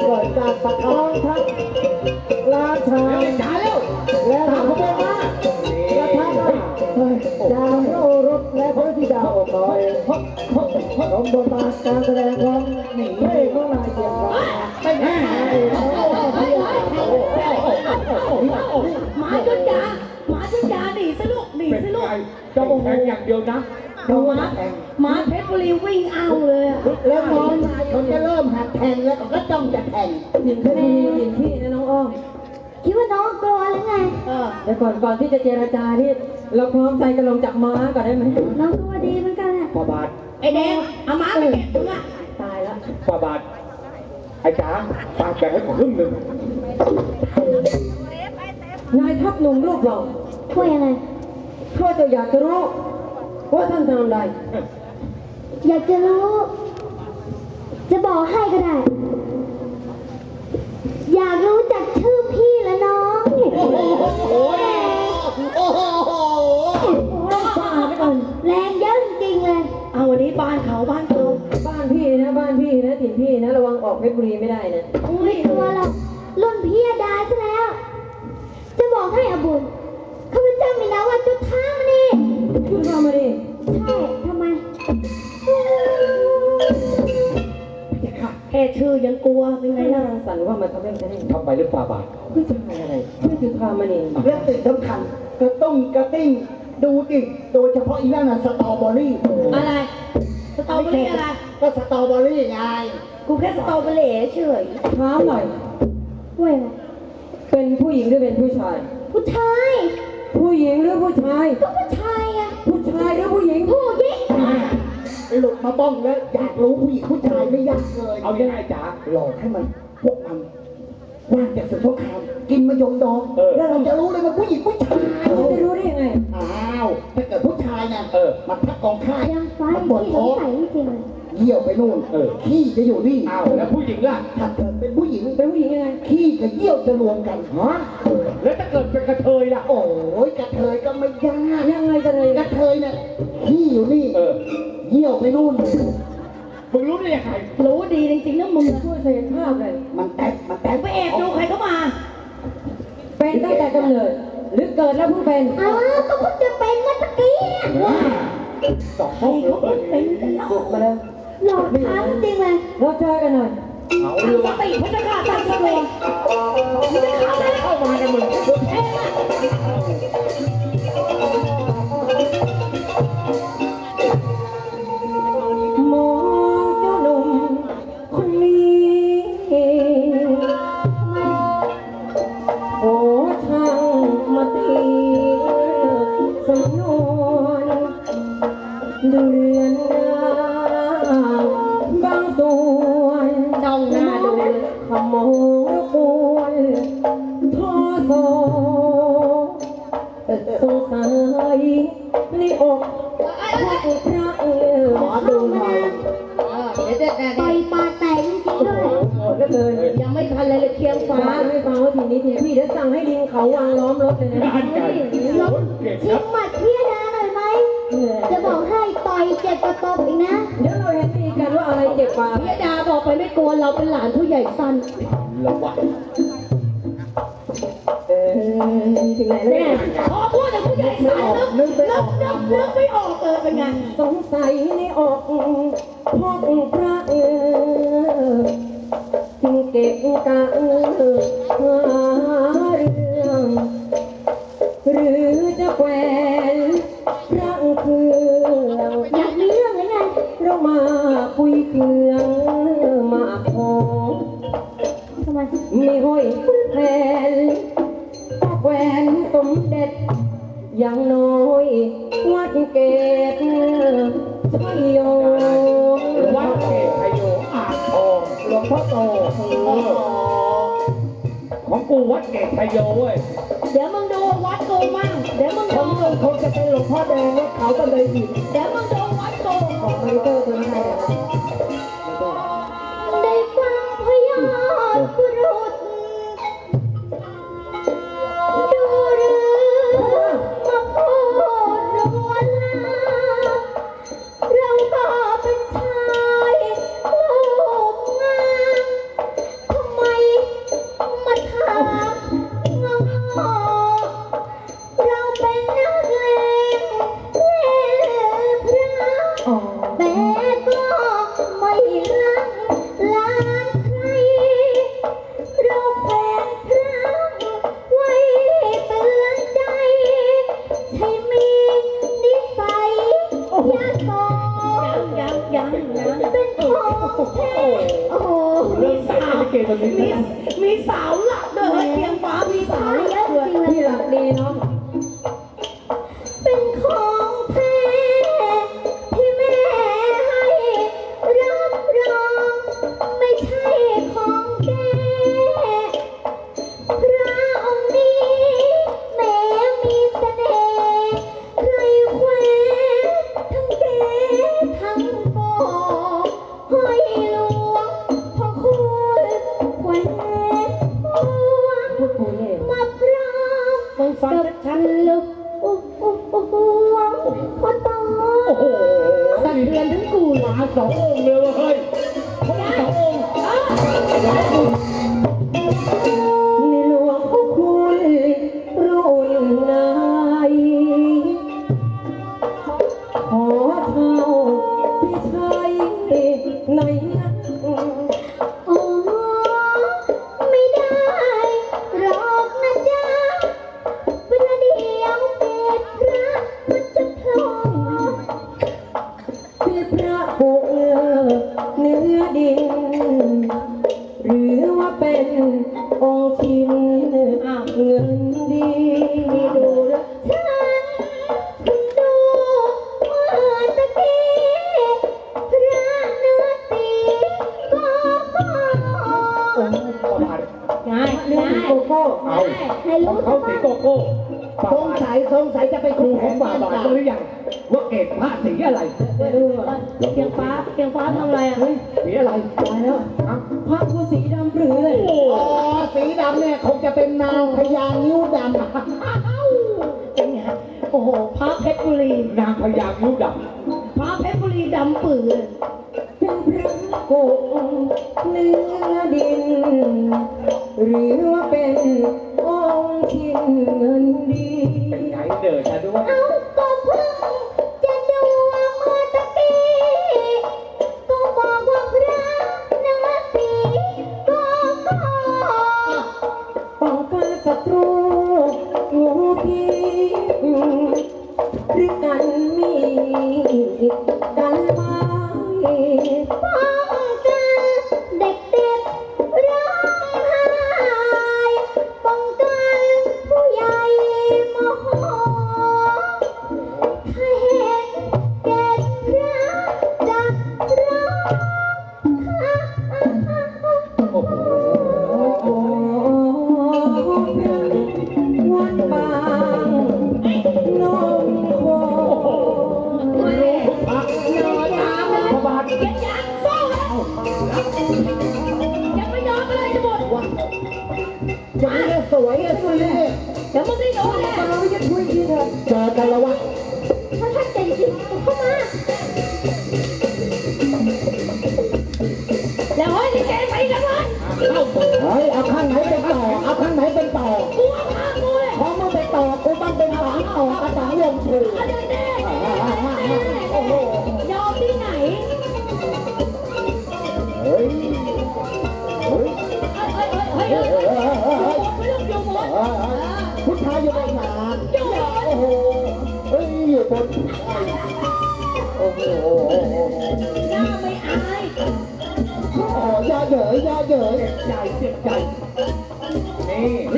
เกิดการประทะทั้งราชาจ๋าเร็วและตามราเขาไปชามาประทะกันดาวโอรสและพระธิดาอกน้อยสมบทบาทการแสดงของหนีเพ่ของนายเชียงรายไปแน่หมาจุดยาหมาจุดยาหนีสิลูกหนีเป็นสิลูกไงต้องแทงอย่างเดียวนะ หมาหมาเพชรบุรีวิ่งเอาเลยอะแล้วน้องนายเขาจะเริ่มหัดแทงแล้วเขาก็จ้องจะแทงหญิงก็ดีหญิงพี่นะน้องอ้อม คิดว่าน้องกลัวหรือไง เออแต่ก่อนก่อนที่จะเจรจานี่เราพร้อมใจกันลงจากม้าก่อนได้ไหมน้องกลัวดีเหมือนกันแหละฟาบาทไอ้แดงเอาหมาไปเก็บมึงอะตายแล้วฟาบาท ไอ้จ๋าฝากแบ่งให้ผมครึ่งหนึ่งนายทัพหนุ่มรูปหล่อช่วยอะไรข้าจะอยากจะรู้ ว่าท่านทำอะไรอยากจะรู้ จะบอกให้ก็ได้ อยากรู้จักชื่อพี่และน้อง โอ้โหโอ้โหต้องสะอาดไปก่อน แรงเยอะจริงๆเลย เอาวันนี้บ้านเขาบ้านเขาบ้านพี่นะ บ้านพี่นะถิ่นพี่นะ ระวังออกเพชรบุรีไม่ได้นะไม่กลัวหรอกรุ่นพี่ดาซะแล้ว จะบอกให้อบุญข้าพเจ้ามีนามว่าจุธามณี คุณทำมาดิใช่ทำไมแค่ชื่อยังกลัวเป็นไงให้น่าล่ะรังสรรค์ว่ามาทำเล่นกันได้ทำไมหรือฟาบาทผู้ชายอะไรชื่อจุธามณีและสิ่งสำคัญกระตุ้งกระติ้งดูดิโดยเฉพาะอีนั่นน่ะสตรอเบอรี่อะไรสตรอเบอรี่อะไร ก็สตรอเบอรี่ไงกูแค่สตรอเบอรี่เฉยถามหน่อยเว้ยอะไรเป็นผู้หญิงหรือเป็นผู้ชาย ผู้ชาย ผู้หญิงหรือผู้ชาย ก็ผู้ชาย ไงผู้ชายหรือผู้หญิง ผู้หญิงหลุดมาบ้องแล้วอยากรู้ผู้หญิงผู้ชายไม่ยากเลยเอายังไงจ๋าหลอกให้มันพวกมันว่างจากศึกสงครามกินมะยมดองเออแล้วเราจะรู้เลยว่าผู้หญิงผู้ชาย มันพักกองค่ายยังฟ้ามันปวดที่สท้งองสัยจริงๆเลยเยี่ยวไปนู่นเออ ขี้จะอยู่นี่อ้าวแล้วผู้หญิงล่ะ ถ้าเกิดเป็นผู้หญิงเป็นผู้หญิงยังไงขี้กับเยี่ยวจะรวมกันฮะแล้วถ้าเกิดเป็นกระเทยล่ะ โอ้ยกระเทยก็ไม่ยากยังไงกันเลยกระเทยเนี่ยขี้อยู่นี่เออ เยี่ยวไปนู่น มึงรู้ได้ยังไงรู้ดีจริงๆนะมึงอะช่วยเสียภาพเลยมันแตกมันแตกไปแอบดูใครเข้ามา เป็นตั้งแต่กำเนิด หรือเกิดแล้วเพิ่งเป็นอ้าวก็เพิ่งจะเป็นเมื่อตะกี้เนี่ยสองห้องเลยเป็นกันแล้วบุกมาแล้วหลอกถามจริงๆเลยเราเจอกันหน่อยเอาตั้เลงสยติพัฒนาตั้งสติมึงจะเข้าเลยเข้ามากันมึง ขโมยกวนทอโซสงสัยในอกของพระเออขอดูหน่อยเดี๋ยวเดี๋ยวเดี๋ยวต่อยปาแตกจริงๆด้วยโหดเหลือเกินยังไม่ทันเลยเลยเคียงฟ้าฟ้าไม่ฟังว่าทีนี้ทีพี่เดี๋ยวสั่งให้ลิงเขาวางล้อมรถเลยนะด้านไก่ลบเก่งชินะมหมัดพี่ยไไปไม่กลัวเราเป็นหลานผู้ใหญ่สั้นระวังเออถึงไหนแล้วแน่เนี่ยพอพูดแต่ผู้ใหญ่สั้นนึกนึกนึกนึกไม่ออกเออเป็นไงสงสัยในอกพ่อพระเออจึงเก็บกะเออหาเรื่องหรือจะแขว วัดเกศไทยโยอ่างทองหลวงพ่อโตเออของกูวัดเกศไทยโยเว้ยเดี๋ยวมึงดูวัดกูมั่งเดี๋ยวมึงผดูมคงจะเป็นหลวงพ่อแดงแล้วเขาก็เลยหยิบเดี๋ยวมึงดูวัดกูของมอนิเตอร์ตัวนี้ให้เลย เสองอ เงินดีดูแลฉันคุณดูว่าตะกี้พระเนื้อตีก็ก็ประมาณง่ายเรื่องง่ายโกโก้เอาให้รู้เขาสีโกโก้ สงบาทสัยสงสัยจะเป็นครูของฝ่าบาทรู้หรือยังว่าเกตพระสีอะไรไม่รู้อะเพียงฟ้าเพียงฟ้าทำอะไรอะเฮ้ยสีอะไรตายแล้วเอ้าพระกูสีดำปรือเลยโอ้อ๋อสีดำเนี่ยคงจะเป็นนางพญานิ้วดำเป็นไงโอ้โหพระเพชรบุรีนางพญานิ้วดพระเพชรบุรีดำปื้อ เดี๋ยวมึงได้โดนแน่เราจะช่วยทีเถอะเจอกันแล้ววะถ้าท่านเก่งจริงเข้ามา แล้วเฮ้ยนี่แกไปกันเลยเอ้าเฮ้ยเอาข้างไหนเป็นต่อ เอาข้างไหนเป็นต่อกูเอาพากูเลยพอมึงไปต่อกูต้องเป็นหลังต่อกระสังวงถูเอาเดินแน่โอ้โหยอมที่ไหนเฮ้ยเฮ้ยเฮ้ยเฮ้ย ฮ้ยอยู่บนโอ้โหหน้าไม่อายโอ้ย่าเหยย่าเหยใจเจ็บใจนี่เฮ้ยเฮ้ยเฮ้ยเฮ้ย